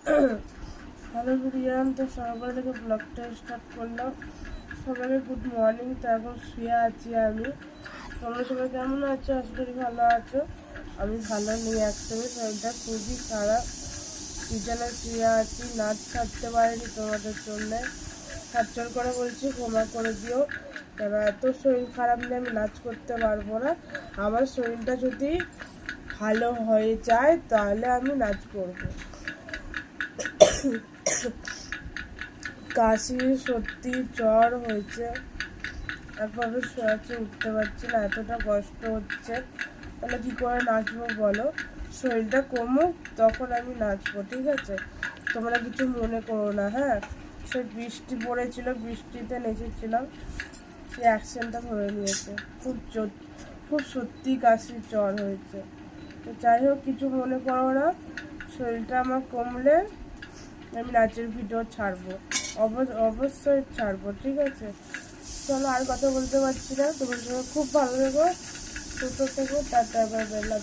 Hello বিরিয়ান তো সকাল থেকে ব্লগটা স্টার্ট করলাম। সবাইকে গুড মর্নিং তো এখন শুয়ে আছি আমি। তোমরা সবাই কেমন আছো? আশা করি ভালো আছো। আমি ভালো নেই একদমই শরীরটা খুবই খারাপ। বিছানা শুয়ে আছি, নাচ ছাড়তে পারিনি তোমাদের জন্যে। হাতচল করে বলছি, ক্ষমা করে দিও। কেন, এত শরীর খারাপ নিয়ে আমি নাচ করতে পারব না। আমার শরীরটা যদি ভালো হয়ে যায়, তাহলে আমি নাচ করব। কাশি সত্যি জ্বর হয়েছে। একভাবে শোয়াচ্ছে, উঠতে পারছি না, এতটা কষ্ট হচ্ছে। তাহলে কী করে নাচবো বলো? শরীরটা কমুক, তখন আমি নাচবো, ঠিক আছে? তোমরা কিছু মনে করো না হ্যাঁ? সে বৃষ্টি পড়েছিল, বৃষ্টিতে নেচেছিলাম। সে অ্যাকশনটা ধরে নিয়েছে। খুব খুব সত্যি কাশি জ্বর হয়েছে। তো যাই হোক, কিছু মনে করো না। শরীরটা আমার কমলে আমি নাচের ভিডিও ছাড়বো। অব- অবশ্যই ছাড়বো, ঠিক আছে? চলো আর কথা বলতে পারছি না। তোমার খুব ভালো থেকো, সুস্থ থেকো বাই লাভ